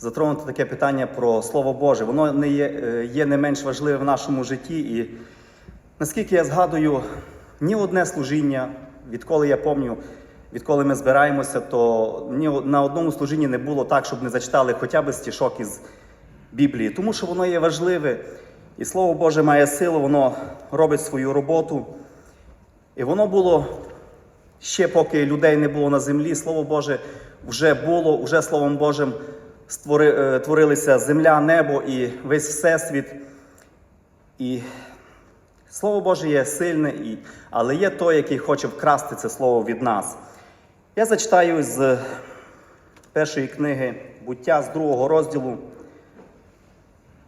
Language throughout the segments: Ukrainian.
затронути таке питання про Слово Боже. Воно не є, е, є не менш важливе в нашому житті. І наскільки я згадую, ні одне служіння, відколи я пам'ятаю, відколи ми збираємося, то ні на одному служінні не було так, щоб не зачитали хоча б стішок із Біблії, тому що воно є важливе. І Слово Боже має силу, воно робить свою роботу. І воно було ще поки людей не було на землі, Слово Боже вже було, вже Словом Божим створи, е, творилися земля, небо і весь всесвіт. І Слово Боже є сильне, але є той, який хоче вкрасти це слово від нас. Я зачитаю з першої книги буття, з другого розділу,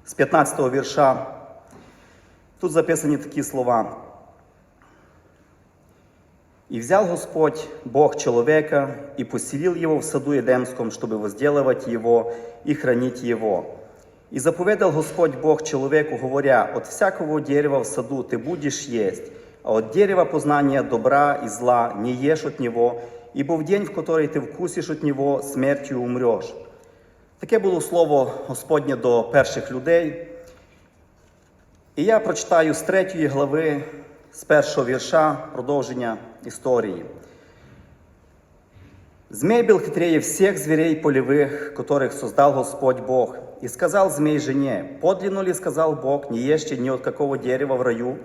з 15-го вірша. Тут записані такі слова. И взял Господь, Бог человека, и поселил его в саду Эдемском, чтобы возделывать его и хранить его. И заповедал Господь Бог человеку, говоря, от всякого дерева в саду ты будешь есть, а от дерева познания добра и зла не ешь от него, ибо в день, в который ты вкусишь от него, смертью умрешь. Таке було слово Господнє до перших людей. І я прочитаю з третьої глави, з першого вірша продовження історії. Змей был хитрее всех зверей полевых, которых создал Господь Бог. И сказал змей жене, подлинно ли сказал Бог, не ешьте ни от какого дерева в раю?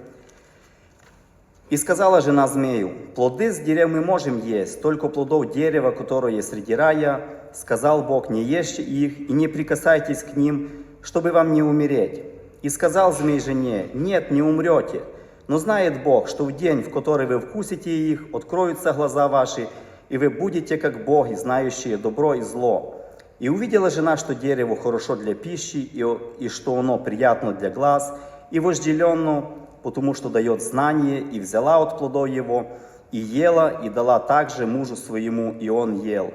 И сказала жена змею, плоды с дерев мы можем есть, только плодов дерева, которое среди рая, сказал Бог, не ешьте их и не прикасайтесь к ним, чтобы вам не умереть. И сказал змей жене, нет, не умрете, но знает Бог, что в день, в который вы вкусите их, откроются глаза ваши, и вы будете как боги, знающие добро и зло. И увидела жена, что дерево хорошо для пищи, и, и что оно приятно для глаз, и вожделенно, потому что дает знание, и взяла от плодов его, и ела, и дала также мужу своему, и он ел.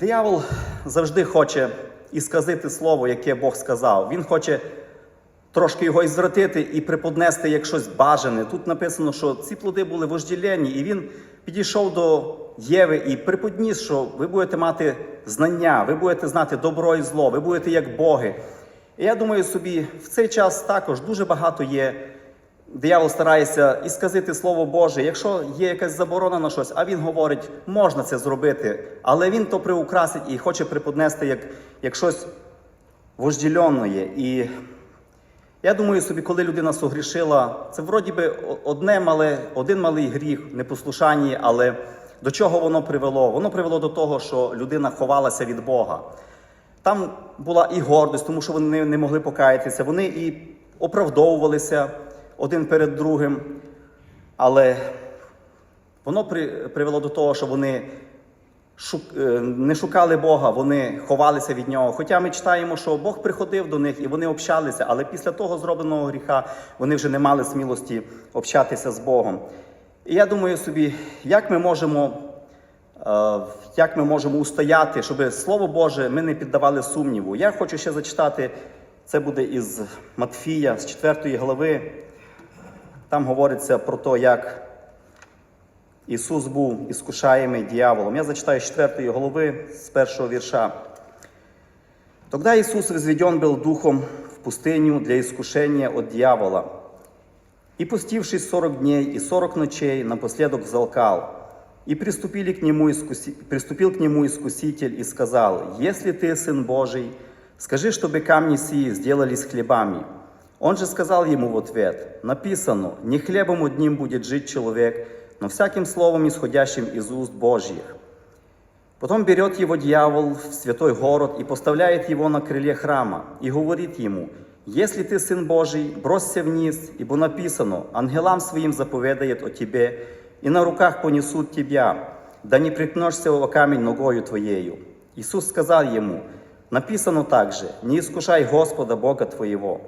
Диявол завжди хоче ісказити слово, яке Бог сказав. Він хоче трошки його ізвратити і приподнести як щось бажане. Тут написано, що ці плоди були вожділені, і він підійшов до Єви і приподніс, що ви будете мати знання, ви будете знати добро і зло, ви будете як боги. І я думаю собі, в цей час також дуже багато є. Диявол старається і сказати Слово Боже, якщо є якась заборона на щось, а він говорить, можна це зробити, але він то приукрасить і хоче приподнести як, як щось вождільонне. І я думаю собі, коли людина согрішила, це вроді би одне мале, один малий гріх, непослушання, але до чого воно привело? Воно привело до того, що людина ховалася від Бога. Там була і гордість, тому що вони не могли покаятися. Вони і оправдовувалися один перед другим. Але воно при, привело до того, що вони не шукали Бога, вони ховалися від нього. Хоча ми читаємо, що Бог приходив до них і вони общалися, але після того зробленого гріха вони вже не мали смілості общатися з Богом. І я думаю собі, як ми можемо. Е, Як ми можемо устояти, щоб Слово Боже ми не піддавали сумніву? Я хочу ще зачитати, це буде із Матфія, з 4 глави. Там говориться про те, як Ісус був іскушаємий дьяволом. Я зачитаю з 4 глави, з першого вірша. Тогда Иисус возведен был духом в пустыню для искушения от дьявола. И пустившись сорок дней и сорок ночей, напоследок взалкал. И приступили к нему искуси... приступил к нему искуситель и сказал, «Если ты сын Божий, скажи, чтобы камни сии сделались хлебами». Он же сказал ему в ответ, «Написано, не хлебом одним будет жить человек, но всяким словом, исходящим из уст Божьих». Потом берет его дьявол в святой город и поставляет его на крыле храма и говорит ему, «Если ты сын Божий, бросься вниз, ибо написано, ангелам своим заповедает о тебе, и на руках понесут тебя, да не приткнешься о камень ногою твоею». Иисус сказал ему, «Написано также, не искушай Господа Бога твоего».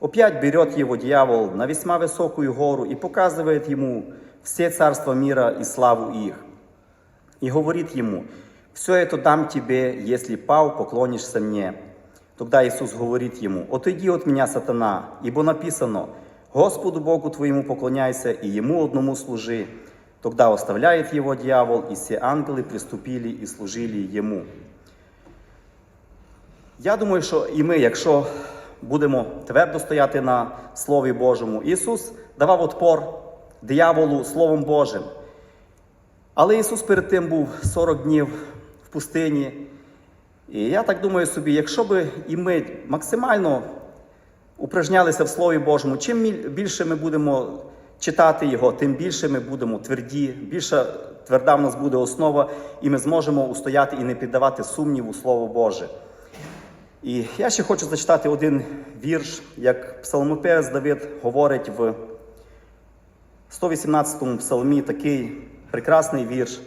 Опять берет его дьявол на весьма высокую гору и показывает ему все царства мира и славу их. И говорит ему, «Все это дам тебе, если пал, поклонишься мне». Тогда Иисус говорит ему, «Отойди от меня, сатана, ибо написано, Господу Богу твоему поклоняйся и Ему одному служи». Тогда оставляет его дьявол, и все ангелы приступили и служили Ему. Я думаю, що і ми, якщо будемо твердо стояти на Слові Божому, Ісус давав отпор дияволу Словом Божим. Але Ісус перед тим був 40 днів в пустині. І я так думаю собі, якщо би і ми максимально упражнялися в Слові Божому, чим більше ми будемо читати його, тим більше ми будемо тверді, більша тверда в нас буде основа, і ми зможемо устояти і не піддавати сумніву Слово Боже. І я ще хочу зачитати один вірш, як псалмопевець Давид говорить в 118-му псалмі такий прекрасний вірш.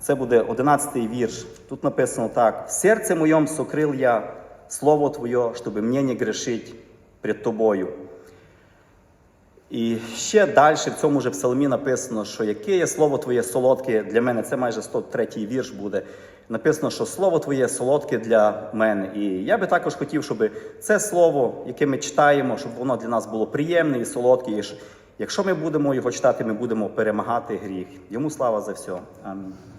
Це буде 11-й вірш. Тут написано так: «В серце моєм сокрил я слово Твоє, щоб мені не грешить пред Тобою. І ще далі в цьому ж псалмі написано, що яке є слово Твоє солодке для мене, це майже 103-й вірш буде. Написано, що слово Твоє солодке для мене. І я би також хотів, щоб це слово, яке ми читаємо, щоб воно для нас було приємне і солодке. Якщо ми будемо його читати, ми будемо перемагати гріх. Йому слава за все. Амінь.